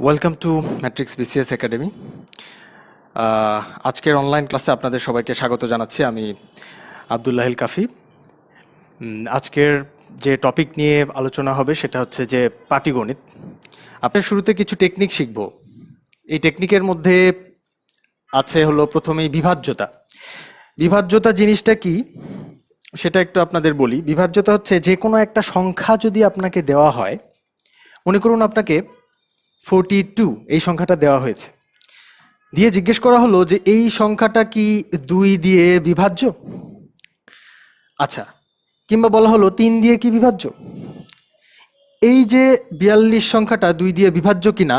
Welcome to Matrix BCS academy আজকের online ক্লাসে আপনাদের সবাইকে স্বাগত জানাচ্ছি। আমি আবদুল্লাহিল কাফি। আজকের যে টপিক নিয়ে আলোচনা হবে সেটা হচ্ছে যে পাটিগণিত। আপনার শুরুতে কিছু টেকনিক শিখব। এই টেকনিকের মধ্যে আছে হলো প্রথমেই বিভাজ্যতা। বিভাজ্যতা জিনিসটা কি? সেটা একটু আপনাদের বলি। বিভাজ্যতা হচ্ছে যে কোনো একটা সংখ্যা যদি আপনাকে দেওয়া হয়, মনে করুন আপনাকে ফোরটি টু, এই সংখ্যাটা দেওয়া হয়েছে। দিয়ে জিজ্ঞেস করা হলো যে এই সংখ্যাটা কি দুই দিয়ে বিভাজ্য? আচ্ছা কিংবা বলা হলো তিন দিয়ে কি বিভাজ্য? এই যে বিয়াল্লিশ সংখ্যাটা দুই দিয়ে বিভাজ্য কিনা,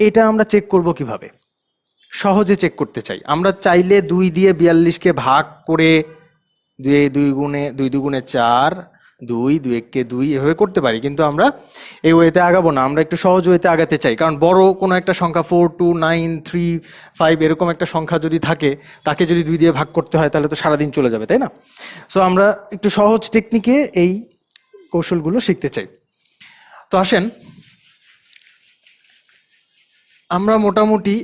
এটা আমরা চেক করব কীভাবে? সহজে চেক করতে চাই। আমরা চাইলে দুই দিয়ে বিয়াল্লিশকে ভাগ করে দুই দুই গুণে, দুই দুগুণে চার দুই দুই এককে দুই এভাবে করতে পারি, কিন্তু আমরা এই ওয়েতে আগাবো না। আমরা একটু সহজ ওয়েতে আগাতে চাই, কারণ বড় কোনো একটা সংখ্যা four two nine three five এরকম একটা সংখ্যা যদি থাকে, তাকে যদি দুই দিয়ে ভাগ করতে হয়, তাহলে তো সারাদিন চলে যাবে, তাই না? সো আমরা একটু সহজ টেকনিকে এই কৌশলগুলো শিখতে চাই। তো আসেন, আমরা মোটামুটি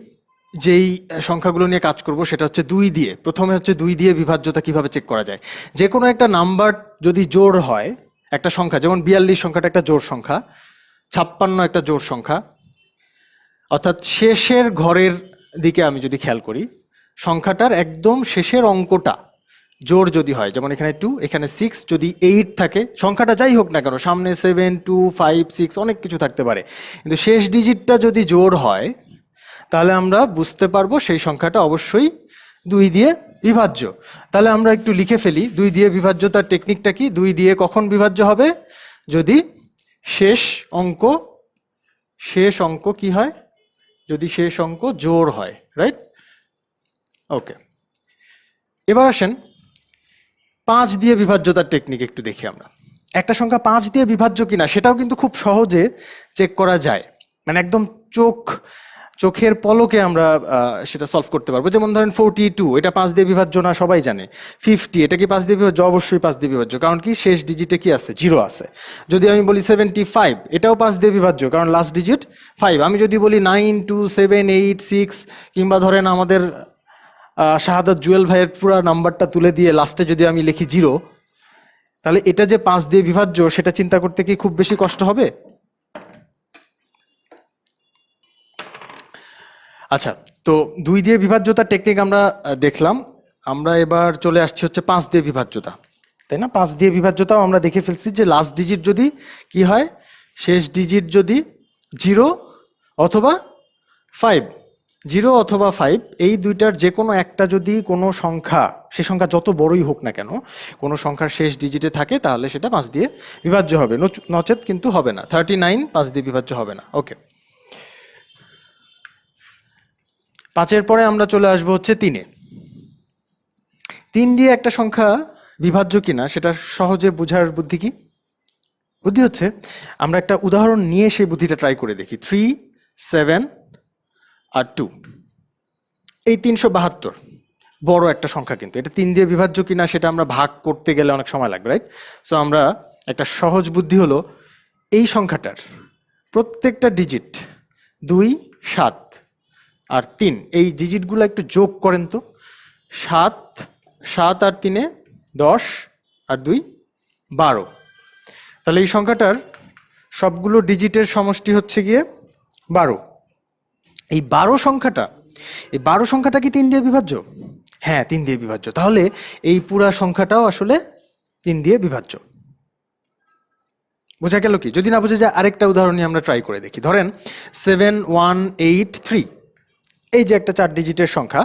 যেই সংখ্যাগুলো নিয়ে কাজ করব সেটা হচ্ছে দুই দিয়ে। প্রথমে হচ্ছে দুই দিয়ে বিভাজ্যতা কীভাবে চেক করা যায়? যে কোনো একটা নাম্বার যদি জোর হয়, একটা সংখ্যা, যেমন বিয়াল্লিশ সংখ্যাটা একটা জোর সংখ্যা, ছাপ্পান্ন একটা জোর সংখ্যা, অর্থাৎ শেষের ঘরের দিকে আমি যদি খেয়াল করি, সংখ্যাটার একদম শেষের অঙ্কটা জোর যদি হয়, যেমন এখানে টু এখানে সিক্স যদি এইট থাকে, সংখ্যাটা যাই হোক না কেন, সামনে সেভেন টু ফাইভ সিক্স অনেক কিছু থাকতে পারে। কিন্তু শেষ ডিজিটটা যদি জোর হয় তাহলে আমরা বুঝতে পারব সেই সংখ্যাটা অবশ্যই দুই দিয়ে বিভাজ্য। তাহলে আমরা একটু লিখে ফেলি, দুই দিয়ে বিভাজ্যতার টেকনিকটা কি? দুই দিয়ে কখন বিভাজ্য হবে? যদি শেষ অঙ্ক শেষ অঙ্ক কি হয়? যদি শেষ অঙ্ক জোর হয় রাইট ওকে এবার আসেন, পাঁচ দিয়ে বিভাজ্যতার টেকনিক একটু দেখি আমরা। একটা সংখ্যা পাঁচ দিয়ে বিভাজ্য কিনা সেটাও কিন্তু খুব সহজে চেক করা যায়। মানে একদম চোখ চোখের পলকে আমরা সেটা সলভ করতে পারব। যেমন ধরেন ফোরটি টু এটা পাঁচ দিয়ে বিভাজ্য না, সবাই জানে। ফিফটি এটা কি পাঁচ দিয়ে বিভাজ্য? অবশ্যই পাঁচ দিয়ে বিভাজ্য। কারণ কি? শেষ ডিজিটে কি আছে? জিরো আছে। যদি আমি বলি সেভেন্টি ফাইভ এটাও পাঁচ দিয়ে বিভাজ্য। কারণ লাস্ট ডিজিট ফাইভ আমি যদি বলি nine two seven eight six কিংবা ধরেন আমাদের শাহাদাত জুয়েল ভাইয়ের পুরো নাম্বারটা তুলে দিয়ে লাস্টে যদি আমি লিখি জিরো তাহলে এটা যে পাঁচ দিয়ে বিভাজ্য, সেটা চিন্তা করতে কি খুব বেশি কষ্ট হবে? আচ্ছা। তো দুই দিয়ে বিভাজ্যতার টেকনিক আমরা দেখলাম। আমরা এবার চলে আসছি হচ্ছে পাঁচ দিয়ে বিভাজ্যতা। তাই না? পাঁচ দিয়ে বিভাজ্যতাও আমরা দেখে ফেলছি যে লাস্ট ডিজিট যদি কি হয়? শেষ ডিজিট যদি জিরো অথবা ফাইভ জিরো অথবা ফাইভ এই দুইটার যে কোনো একটা যদি কোনো সংখ্যা, সে সংখ্যা যত বড়ই হোক না কেন, কোনো সংখ্যার শেষ ডিজিটে থাকে, তাহলে সেটা পাঁচ দিয়ে বিভাজ্য হবে। নচ- নচেত কিন্তু হবে না। থার্টি নাইন পাঁচ দিয়ে বিভাজ্য হবে না। ওকে পাঁচের পরে আমরা চলে আসব হচ্ছে তিনে। তিন দিয়ে একটা সংখ্যা বিভাজ্য কিনা সেটা সহজে বোঝার বুদ্ধি কি? বুদ্ধি হচ্ছে, আমরা একটা উদাহরণ নিয়ে সেই বুদ্ধিটা ট্রাই করে দেখি। থ্রি সেভেন আর টু এই তিনশো বাহাত্তর, বড় একটা সংখ্যা কিন্তু। এটা তিন দিয়ে বিভাজ্য কিনা সেটা আমরা ভাগ করতে গেলে অনেক সময় লাগবে রাইট সো আমরা একটা সহজ বুদ্ধি হলো, এই সংখ্যাটার প্রত্যেকটা ডিজিট দুই, সাত আর তিন। এই ডিজিটগুলো একটু যোগ করেন তো। সাত সাত আর তিনে দশ আর দুই বারো। তাহলে এই সংখ্যাটার সবগুলো ডিজিটের সমষ্টি হচ্ছে গিয়ে বারো। এই বারো সংখ্যাটা, এই বারো সংখ্যাটা কি তিন দিয়ে বিভাজ্য? হ্যাঁ তিন দিয়ে বিভাজ্য। তাহলে এই পুরা সংখ্যাটাও আসলে তিন দিয়ে বিভাজ্য। বোঝা গেল কি? যদি না বোঝা যায়, আরেকটা উদাহরণ নিয়ে আমরা ট্রাই করে দেখি। ধরেন সেভেন ওয়ান এইট থ্রি এই যে একটা চার ডিজিটের সংখ্যা,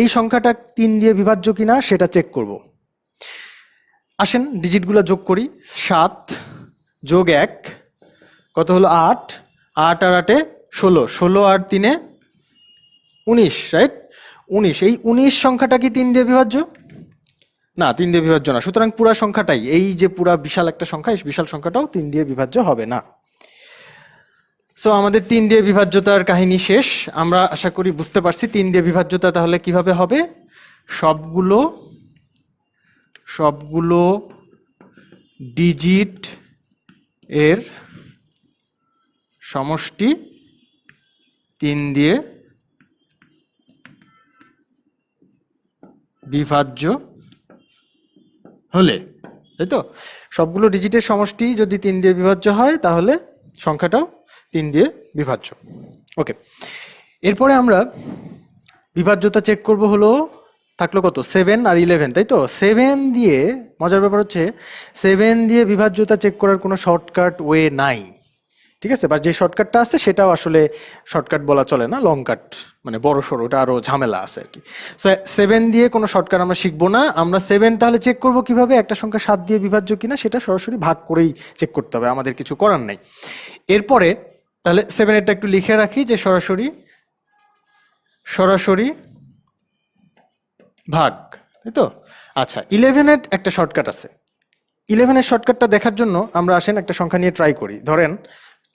এই সংখ্যাটা তিন দিয়ে বিভাজ্য কিনা সেটা চেক করব। আসেন ডিজিটগুলো যোগ করি, সাত যোগ এক, কত হলো আট? আট আর আটে ষোলো ষোলো আর তিনে উনিশ রাইট উনিশ, এই উনিশ সংখ্যাটা কি তিন দিয়ে বিভাজ্য? না, তিন দিয়ে বিভাজ্য না, সুতরাং পুরা সংখ্যাটাই, এই যে পুরা বিশাল একটা সংখ্যা, এই বিশাল সংখ্যাটাও তিন দিয়ে বিভাজ্য হবে না। সো আমাদের তিন দিয়ে বিভাজ্যতার কাহিনী শেষ। আমরা আশা করি বুঝতে পারছি তিন দিয়ে বিভাজ্যতা তাহলে কীভাবে হবে? সবগুলো সবগুলো ডিজিট এর সমষ্টি তিন দিয়ে বিভাজ্য হলে, তাই তো? সবগুলো ডিজিটের সমষ্টি যদি তিন দিয়ে বিভাজ্য হয়, তাহলে সংখ্যাটাও তিন দিয়ে বিভাজ্য। ওকে এরপরে আমরা বিভাজ্যতা চেক করব হলো, থাকল কত? সেভেন আর ইলেভেন তাই তো? সেভেন দিয়ে, মজার ব্যাপার হচ্ছে সেভেন দিয়ে বিভাজ্যতা চেক করার কোনো শর্টকাট ওয়ে নাই। ঠিক আছে? বা যে শর্টকাটটা আছে, সেটাও আসলে শর্টকাট বলা চলে না লং কাট মানে বড় সড়ো, ওটা আরও ঝামেলা আছে আর কি। সো সেভেন দিয়ে কোনো শর্টকাট আমরা শিখব না। আমরা সেভেন তাহলে চেক করব কীভাবে? একটা সংখ্যা সাত দিয়ে বিভাজ্য কিনা, সেটা সরাসরি ভাগ করেই চেক করতে হবে। আমাদের কিছু করার নাই। এরপরে তাহলে সেভেনেরটা একটু লিখে রাখি যে সরাসরি সরাসরি ভাগ, তাই তো? আচ্ছা ইলেভেনের একটা শর্টকাট আছে। ইলেভেনের শর্টকাটটা দেখার জন্য আমরা আসেন একটা সংখ্যা নিয়ে ট্রাই করি। ধরেন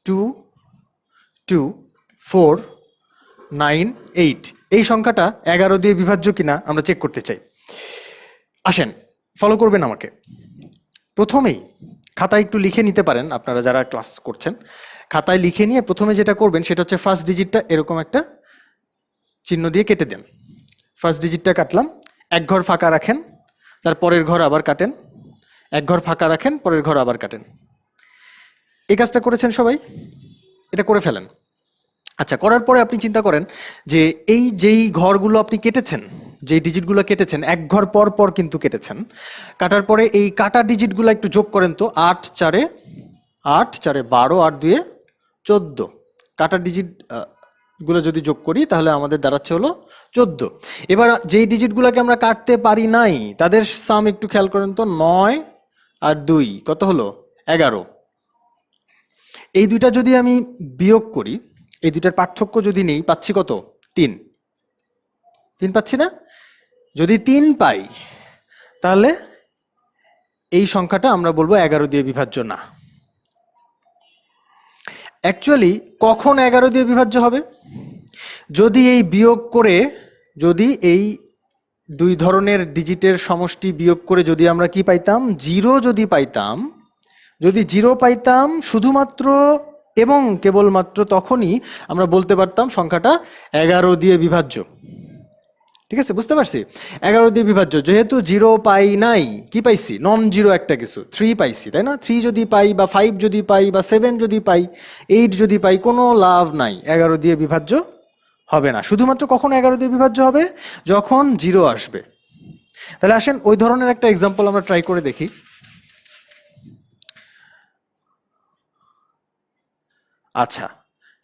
two two four nine eight এই সংখ্যাটা এগারো দিয়ে বিভাজ্য কিনা আমরা চেক করতে চাই। আসেন ফলো করবেন আমাকে। প্রথমেই খাতায় একটু লিখে নিতে পারেন, আপনারা যারা ক্লাস করছেন। খাতায় লিখে নিয়ে প্রথমে যেটা করবেন, সেটা হচ্ছে ফার্স্ট ডিজিটটা এরকম একটা চিহ্ন দিয়ে কেটে দেন। ফার্স্ট ডিজিটটা কাটলাম, এক ঘর ফাঁকা রাখেন, তার পরের ঘর আবার কাটেন, এক ঘর ফাঁকা রাখেন, পরের ঘর আবার কাটেন। এই কাজটা করেছেন সবাই? এটা করে ফেলেন। আচ্ছা করার পরে আপনি চিন্তা করেন যে এই যেই ঘরগুলো আপনি কেটেছেন যেই ডিজিটগুলো কেটেছেন, এক ঘর পর পর কিন্তু কেটেছেন। কাটার পরে এই কাটা ডিজিটগুলো একটু যোগ করেন তো, আট চারে আট চারে বারো, আট দুয়ে চোদ্দ। কাটা ডিজিটগুলো যদি যোগ করি, তাহলে আমাদের দাঁড়াচ্ছে হলো চোদ্দ। এবার যেই ডিজিটগুলোকে আমরা কাটতে পারি নাই, তাদের সাম একটু খেয়াল করেন তো, নয় আর দুই, কত হলো? এগারো। এই দুইটা যদি আমি বিয়োগ করি, এই দুইটার পার্থক্য যদি নেই, পাচ্ছি কত? তিন। তিন পাচ্ছি না? যদি তিন পাই, তাহলে এই সংখ্যাটা আমরা বলব এগারো দিয়ে বিভাজ্য না। অ্যাকচুয়ালি কখন এগারো দিয়ে বিভাজ্য হবে? যদি এই বিয়োগ করে, যদি এই দুই ধরনের ডিজিটের সমষ্টি বিয়োগ করে যদি আমরা কি পাইতাম? জিরো যদি পাইতাম, যদি জিরো পাইতাম শুধুমাত্র এবং কেবলমাত্র তখনই আমরা বলতে পারতাম সংখ্যাটা এগারো দিয়ে বিভাজ্য। ঠিক আছে, বুঝতে পারছি? এগারো দিয়ে বিভাজ্য, যেহেতু জিরো পাই নাই, কি পাইছি? নন জিরো একটা কিছু থ্রি পাইছি, তাই না? থ্রি যদি পাই বা ফাইভ যদি পাই বা সেভেন যদি পাই এইট যদি পাই, কোনো লাভ নাই। এগারো দিয়ে বিভাজ্য হবে না। শুধুমাত্র কখন এগারো দিয়ে বিভাজ্য হবে? যখন জিরো আসবে। তাহলে আসেন, ওই ধরনের একটা এক্সাম্পল আমরা ট্রাই করে দেখি। আচ্ছা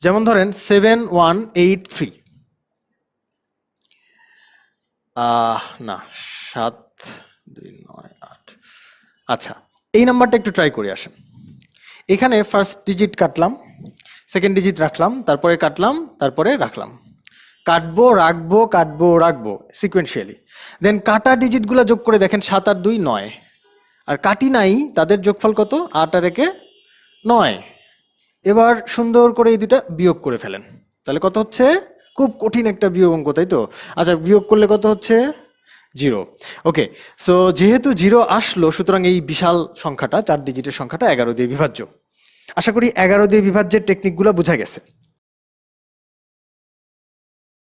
যেমন ধরেন সেভেন ওয়ান এইট থ্রি না, সাত, দুই, নয়, আট। আচ্ছা এই নাম্বারটা একটু ট্রাই করে আসেন। এখানে ফার্স্ট ডিজিট কাটলাম সেকেন্ড ডিজিট রাখলাম, তারপরে কাটলাম, তারপরে রাখলাম। কাটবো, রাখব কাটবো, রাখব সিকোয়েন্সিয়ালি দেন কাটা ডিজিটগুলো যোগ করে দেখেন, সাত আর দুই, নয়। আর কাটি নাই, তাদের যোগফল কত? আট আর একে নয়। এবার সুন্দর করে এই দুটা বিয়োগ করে ফেলেন। তাহলে কত হচ্ছে? খুব কঠিন একটা বিয়োগ অঙ্ক, তাই তো? আচ্ছা বিয়োগ করলে কত হচ্ছে? জিরো। ওকে সো যেহেতু জিরো আসলো, সুতরাং এই বিশাল সংখ্যাটা, চার ডিজিটের সংখ্যাটা এগারো দিয়ে বিভাজ্য। আশা করি এগারো দিয়ে বিভাজ্যের টেকনিকগুলো বোঝা গেছে।